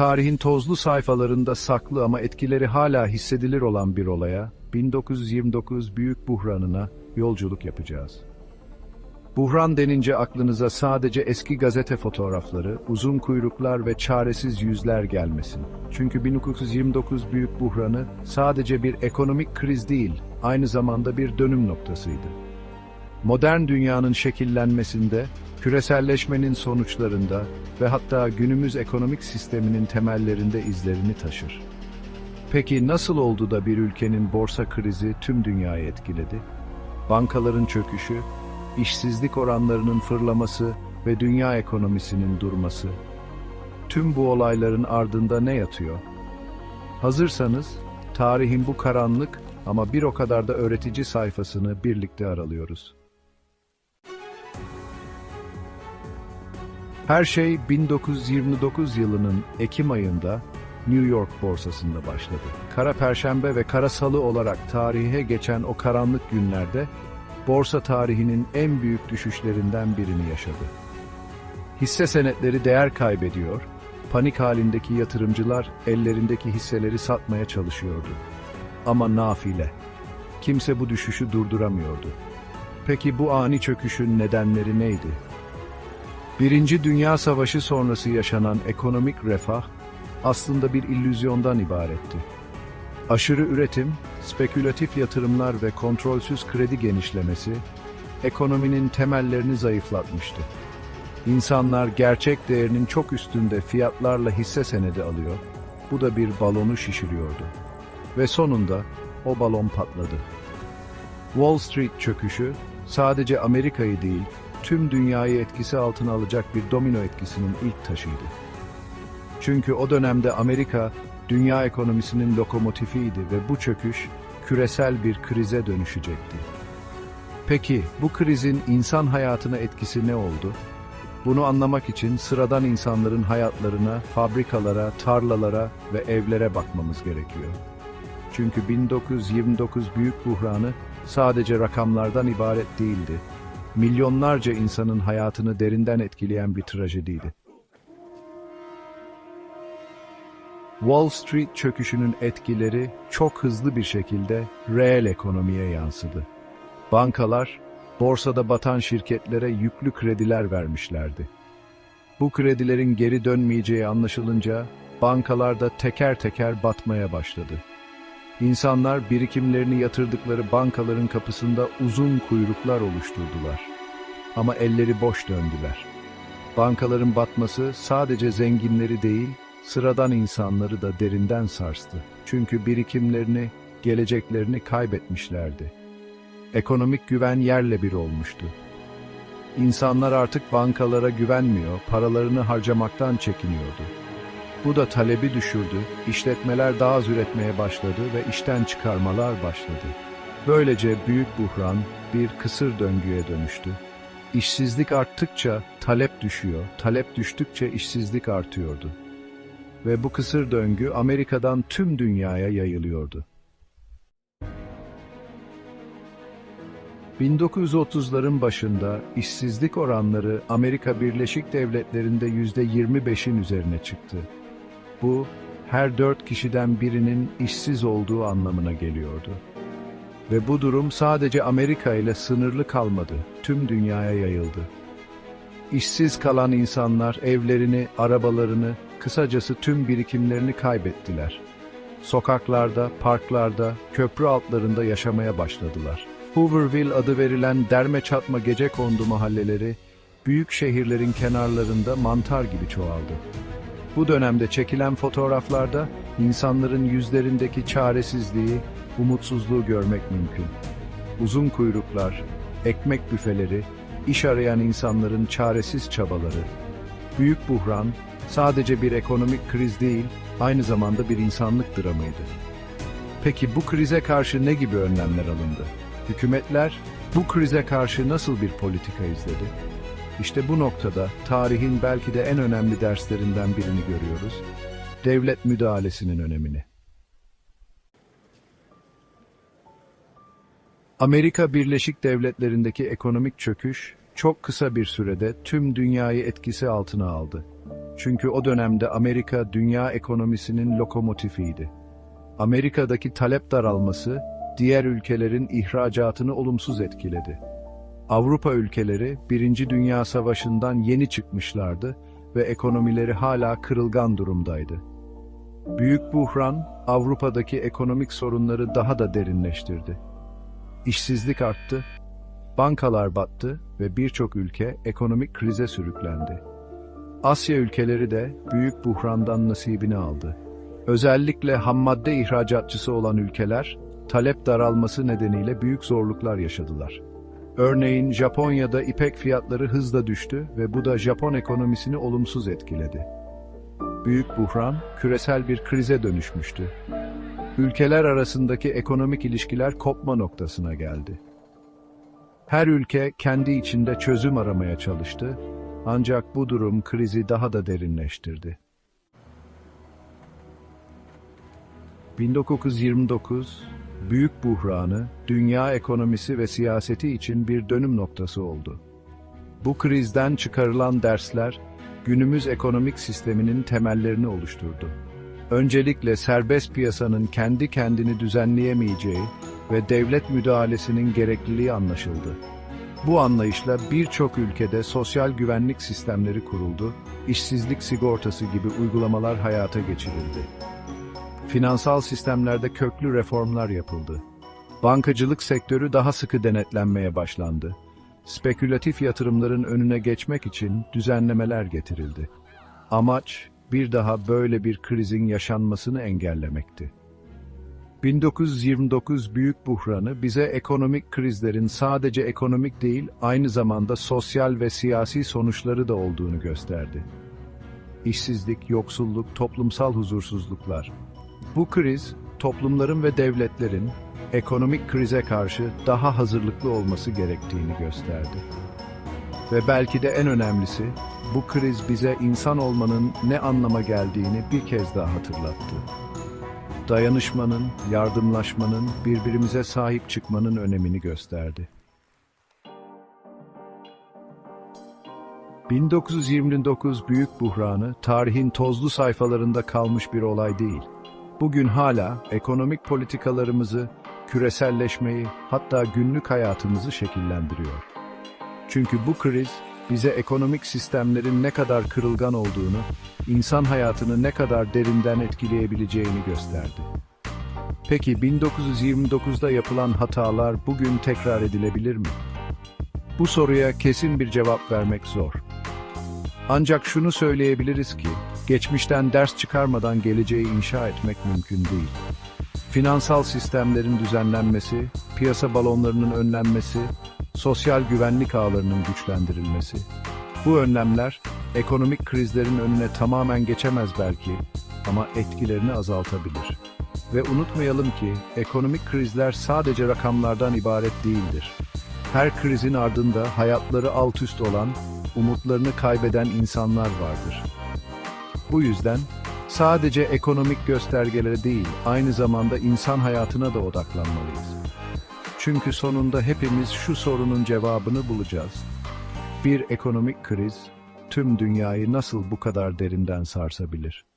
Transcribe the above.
Tarihin tozlu sayfalarında saklı ama etkileri hala hissedilir olan bir olaya, 1929 Büyük Buhranı'na yolculuk yapacağız. Buhran denince aklınıza sadece eski gazete fotoğrafları, uzun kuyruklar ve çaresiz yüzler gelmesin. Çünkü 1929 Büyük Buhranı sadece bir ekonomik kriz değil, aynı zamanda bir dönüm noktasıydı. Modern dünyanın şekillenmesinde, küreselleşmenin sonuçlarında ve hatta günümüz ekonomik sisteminin temellerinde izlerini taşır. Peki nasıl oldu da bir ülkenin borsa krizi tüm dünyayı etkiledi? Bankaların çöküşü, işsizlik oranlarının fırlaması ve dünya ekonomisinin durması. Tüm bu olayların ardında ne yatıyor? Hazırsanız, tarihin bu karanlık ama bir o kadar da öğretici sayfasını birlikte aralıyoruz. Her şey 1929 yılının Ekim ayında New York borsasında başladı. Kara Perşembe ve Kara Salı olarak tarihe geçen o karanlık günlerde borsa tarihinin en büyük düşüşlerinden birini yaşadı. Hisse senetleri değer kaybediyor, panik halindeki yatırımcılar ellerindeki hisseleri satmaya çalışıyordu. Ama nafile. Kimse bu düşüşü durduramıyordu. Peki bu ani çöküşün nedenleri neydi? Birinci Dünya Savaşı sonrası yaşanan ekonomik refah aslında bir illüzyondan ibaretti. Aşırı üretim, spekülatif yatırımlar ve kontrolsüz kredi genişlemesi ekonominin temellerini zayıflatmıştı. İnsanlar gerçek değerinin çok üstünde fiyatlarla hisse senedi alıyor, bu da bir balonu şişiriyordu. Ve sonunda o balon patladı. Wall Street çöküşü sadece Amerika'yı değil, tüm dünyayı etkisi altına alacak bir domino etkisinin ilk taşıydı. Çünkü o dönemde Amerika, dünya ekonomisinin lokomotifiydi ve bu çöküş küresel bir krize dönüşecekti. Peki bu krizin insan hayatına etkisi ne oldu? Bunu anlamak için sıradan insanların hayatlarına, fabrikalara, tarlalara ve evlere bakmamız gerekiyor. Çünkü 1929 büyük buhranı sadece rakamlardan ibaret değildi. Milyonlarca insanın hayatını derinden etkileyen bir trajediydi. Wall Street çöküşünün etkileri çok hızlı bir şekilde reel ekonomiye yansıdı. Bankalar, borsada batan şirketlere yüklü krediler vermişlerdi. Bu kredilerin geri dönmeyeceği anlaşılınca bankalar da teker teker batmaya başladı. İnsanlar birikimlerini yatırdıkları bankaların kapısında uzun kuyruklar oluşturdular. Ama elleri boş döndüler. Bankaların batması sadece zenginleri değil, sıradan insanları da derinden sarstı. Çünkü birikimlerini, geleceklerini kaybetmişlerdi. Ekonomik güven yerle bir olmuştu. İnsanlar artık bankalara güvenmiyor, paralarını harcamaktan çekiniyordu. Bu da talebi düşürdü, işletmeler daha az üretmeye başladı ve işten çıkarmalar başladı. Böylece büyük buhran bir kısır döngüye dönüştü. İşsizlik arttıkça talep düşüyor, talep düştükçe işsizlik artıyordu. Ve bu kısır döngü Amerika'dan tüm dünyaya yayılıyordu. 1930'ların başında işsizlik oranları Amerika Birleşik Devletleri'nde %25'in üzerine çıktı. Bu, her dört kişiden birinin işsiz olduğu anlamına geliyordu. Ve bu durum sadece Amerika ile sınırlı kalmadı, tüm dünyaya yayıldı. İşsiz kalan insanlar evlerini, arabalarını, kısacası tüm birikimlerini kaybettiler. Sokaklarda, parklarda, köprü altlarında yaşamaya başladılar. Hooverville adı verilen derme çatma gece kondu mahalleleri, büyük şehirlerin kenarlarında mantar gibi çoğaldı. Bu dönemde çekilen fotoğraflarda insanların yüzlerindeki çaresizliği, umutsuzluğu görmek mümkün. Uzun kuyruklar, ekmek büfeleri, iş arayan insanların çaresiz çabaları. Büyük buhran sadece bir ekonomik kriz değil, aynı zamanda bir insanlık dramıydı. Peki bu krize karşı ne gibi önlemler alındı? Hükümetler bu krize karşı nasıl bir politika izledi? İşte bu noktada tarihin belki de en önemli derslerinden birini görüyoruz. Devlet müdahalesinin önemini. Amerika Birleşik Devletleri'ndeki ekonomik çöküş çok kısa bir sürede tüm dünyayı etkisi altına aldı. Çünkü o dönemde Amerika dünya ekonomisinin lokomotifiydi. Amerika'daki talep daralması diğer ülkelerin ihracatını olumsuz etkiledi. Avrupa ülkeleri Birinci Dünya Savaşı'ndan yeni çıkmışlardı ve ekonomileri hala kırılgan durumdaydı. Büyük buhran Avrupa'daki ekonomik sorunları daha da derinleştirdi. İşsizlik arttı, bankalar battı ve birçok ülke ekonomik krize sürüklendi. Asya ülkeleri de büyük buhrandan nasibini aldı. Özellikle hammadde ihracatçısı olan ülkeler, talep daralması nedeniyle büyük zorluklar yaşadılar. Örneğin Japonya'da ipek fiyatları hızla düştü ve bu da Japon ekonomisini olumsuz etkiledi. Büyük buhran, küresel bir krize dönüşmüştü. Ülkeler arasındaki ekonomik ilişkiler kopma noktasına geldi. Her ülke kendi içinde çözüm aramaya çalıştı, ancak bu durum krizi daha da derinleştirdi. 1929, Büyük Buhranı, dünya ekonomisi ve siyaseti için bir dönüm noktası oldu. Bu krizden çıkarılan dersler, günümüz ekonomik sisteminin temellerini oluşturdu. Öncelikle serbest piyasanın kendi kendini düzenleyemeyeceği ve devlet müdahalesinin gerekliliği anlaşıldı. Bu anlayışla birçok ülkede sosyal güvenlik sistemleri kuruldu, işsizlik sigortası gibi uygulamalar hayata geçirildi. Finansal sistemlerde köklü reformlar yapıldı. Bankacılık sektörü daha sıkı denetlenmeye başlandı. Spekülatif yatırımların önüne geçmek için düzenlemeler getirildi. Amaç, bir daha böyle bir krizin yaşanmasını engellemekti. 1929 Büyük Buhranı bize ekonomik krizlerin sadece ekonomik değil, aynı zamanda sosyal ve siyasi sonuçları da olduğunu gösterdi. İşsizlik, yoksulluk, toplumsal huzursuzluklar. Bu kriz, toplumların ve devletlerin ekonomik krize karşı daha hazırlıklı olması gerektiğini gösterdi. Ve belki de en önemlisi, bu kriz bize insan olmanın ne anlama geldiğini bir kez daha hatırlattı. Dayanışmanın, yardımlaşmanın, birbirimize sahip çıkmanın önemini gösterdi. 1929 Büyük Buhranı, tarihin tozlu sayfalarında kalmış bir olay değil. Bugün hala ekonomik politikalarımızı, küreselleşmeyi, hatta günlük hayatımızı şekillendiriyor. Çünkü bu kriz bize ekonomik sistemlerin ne kadar kırılgan olduğunu, insan hayatını ne kadar derinden etkileyebileceğini gösterdi. Peki 1929'da yapılan hatalar bugün tekrar edilebilir mi? Bu soruya kesin bir cevap vermek zor. Ancak şunu söyleyebiliriz ki, geçmişten ders çıkarmadan geleceği inşa etmek mümkün değil. Finansal sistemlerin düzenlenmesi, piyasa balonlarının önlenmesi, sosyal güvenlik ağlarının güçlendirilmesi. Bu önlemler, ekonomik krizlerin önüne tamamen geçemez belki ama etkilerini azaltabilir. Ve unutmayalım ki, ekonomik krizler sadece rakamlardan ibaret değildir. Her krizin ardında hayatları alt üst olan, umutlarını kaybeden insanlar vardır. Bu yüzden sadece ekonomik göstergelere değil, aynı zamanda insan hayatına da odaklanmalıyız. Çünkü sonunda hepimiz şu sorunun cevabını bulacağız. Bir ekonomik kriz tüm dünyayı nasıl bu kadar derinden sarsabilir?